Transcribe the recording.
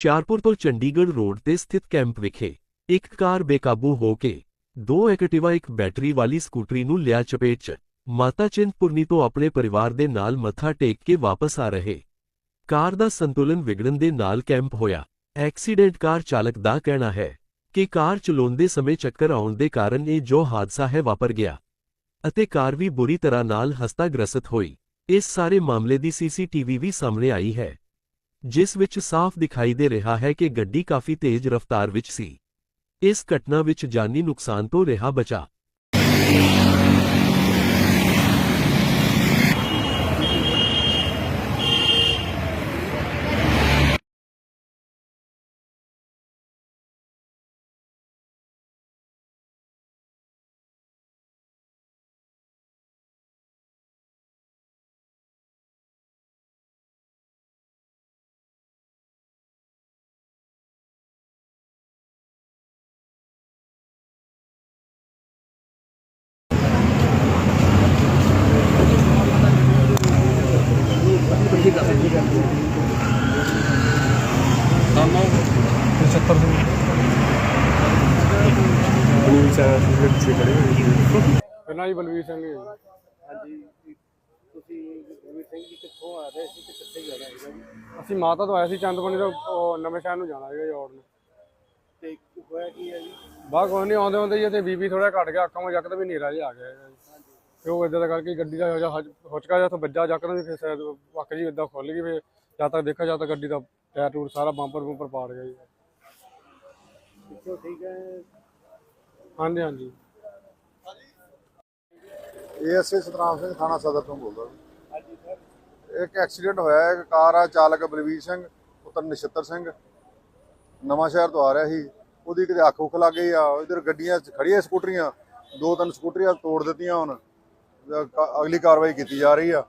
ਚਾਰਪੁਰ ਤੋਂ ਚੰਡੀਗੜ੍ਹ ਰੋਡ ਤੇ ਸਥਿਤ ਕੈਂਪ ਵਿਖੇ ਇੱਕ ਕਾਰ ਬੇਕਾਬੂ ਹੋ ਕੇ ਦੋ ਐਕਟਿਵਾ, ਇੱਕ ਬੈਟਰੀ ਵਾਲੀ ਸਕੂਟਰੀ ਨੂੰ ਲਿਆ ਚਪੇਟ 'ਚ ਮਾਤਾ ਚਿੰਤਪੁਰਨੀ ਤੋਂ ਆਪਣੇ ਪਰਿਵਾਰ ਦੇ ਨਾਲ ਮੱਥਾ ਟੇਕ ਕੇ ਵਾਪਸ ਆ ਰਹੇ। ਕਾਰ ਦਾ ਸੰਤੁਲਨ ਵਿਗੜਨ ਦੇ ਨਾਲ ਕੈਂਪ ਹੋਇਆ। ਐਕਸੀਡੈਂਟ ਕਾਰ ਚਾਲਕ ਦਾ ਕਹਿਣਾ ਹੈ ਕਿ ਕਾਰ ਚਲਾਉਂਦੇ ਸਮੇਂ ਚੱਕਰ ਆਉਣ ਦੇ ਕਾਰਨ ਇਹ ਜੋ ਹਾਦਸਾ ਹੈ ਵਾਪਰ ਗਿਆ ਅਤੇ ਕਾਰ ਵੀ ਬੁਰੀ ਤਰ੍ਹਾਂ ਨਾਲ ਹਸਤਾਗ੍ਰਸਤ ਹੋਈ। ਇਸ ਸਾਰੇ ਮਾਮਲੇ ਦੀ ਸੀਸੀਟੀਵੀ ਵੀ ਸਾਹਮਣੇ ਆਈ ਹੈ। ਜਿਸ ਵਿੱਚ ਸਾਫ਼ ਦਿਖਾਈ ਦੇ ਰਿਹਾ ਹੈ ਕਿ ਗੱਡੀ ਕਾਫੀ ਤੇਜ਼ ਰਫ਼ਤਾਰ ਵਿੱਚ ਸੀ। ਇਸ ਘਟਨਾ ਵਿੱਚ ਜਾਨੀ ਨੁਕਸਾਨ ਤੋਂ ਰਿਹਾ ਬਚਾ। ਪਚੱਤਰ ਸਿੰਘ ਬਲੂਰ ਸਾਹਿਬ ਦੇ ਪਿੱਛੇ ਖੜੇ ਹੋਏ ਪਹਿਲਾਂ ਜੀ ਬਲਵੀਰ ਸਿੰਘ ਜੀ। ਹਾਂਜੀ ਤੁਸੀਂ ਗੁਰਵੀਰ ਸਿੰਘ ਜੀ ਕਿੱਥੋਂ ਆ ਰਹੇ ਸੀ ਤੇ ਕਿੱਥੇ ਜਾਣਾ ਹੈਗਾ ਜੀ? ਅਸੀਂ ਮਾਤਾ ਤੋਂ ਆਏ ਸੀ ਚੰਦਪੁਰਨੀ ਤੋਂ ਉਹ ਨਵੇਂ ਸ਼ਹਿਰ ਨੂੰ ਜਾਣਾ ਹੈਗਾ ਜੀ ਔੜ ਨੂੰ। ਤੇ ਹੋਇਆ ਕੀ ਹੈ ਜੀ? ਕੋਈ ਨਹੀਂ ਆਉਂਦੇ ਆਉਂਦੇ ਜੀ ਤੇ ਬੀਬੀ ਥੋੜਾ ਘਟ ਗਿਆ ਅੱਖਾਂ ਵਿੱਚ ਜੱਕਦਮ ਵੀ ਹਨੇਰਾ ਜਿਹਾ ਆ ਗਿਆ ਹੈਗਾ ਜੀ ਤੇ ਉਹ ਇਦਾਂ ਦਾ ਕਰਕੇ ਗੱਡੀ ਦਾ ਜਿਹਾ ਹੁਚਕਾ ਜਿਹਾ ਤੋਂ ਵੱਜਾ ਜੱਕਦਮ ਵੀ ਫਿਰ ਸ਼ਾਇਦ ਵੱਕ ਜੀ ਇਦਾਂ ਖੁੱਲ ਗਈ ਫਿਰ ਜਦ ਤੱਕ ਦੇਖਿਆ ਜਦ ਤੱਕ ਗੱਡੀ ਦਾ ਟਾਇਰ ਟੂਰ ਸਾਰਾ ਬੰਪਰ ਬੰਪਰ ਪਾੜ ਗਿਆ ਜੀ। ਠੀਕ ਹੈ। ਹਾਂਜੀ ਹਾਂਜੀ। ਏਐਸਏ ਸਤਨਾਮ ਸਿੰਘ ਥਾਣਾ ਸਦਰ ਤੋਂ ਬੋਲਦਾ ਜੀ। ਹਾਂਜੀ ਸਰ। ਇੱਕ ਐਕਸੀਡੈਂਟ ਹੋਇਆ ਹੈ ਇੱਕ ਕਾਰ ਆ ਚਾਲਕ ਬਲਵੀਰ ਸਿੰਘ ਪੁੱਤਰ ਨਛੱਤਰ ਸਿੰਘ। ਨਵਾਂ ਸ਼ਹਿਰ ਤੋਂ ਆ ਰਿਹਾ ਸੀ। ਉਹਦੀ ਕਿਤੇ ਅੱਖ ਉੱਖ ਲੱਗ ਗਈ ਆ। ਇਧਰ ਗੱਡੀਆਂ ਖੜੀਆਂ ਸਕੂਟਰੀਆਂ ਦੋ ਤਿੰਨ ਸਕੂਟਰੀਆਂ ਤੋੜ ਦਿੱਤੀਆਂ ਹੁਣ ਅਗਲੀ ਕਾਰਵਾਈ ਕੀਤੀ ਜਾ ਰਹੀ ਆ।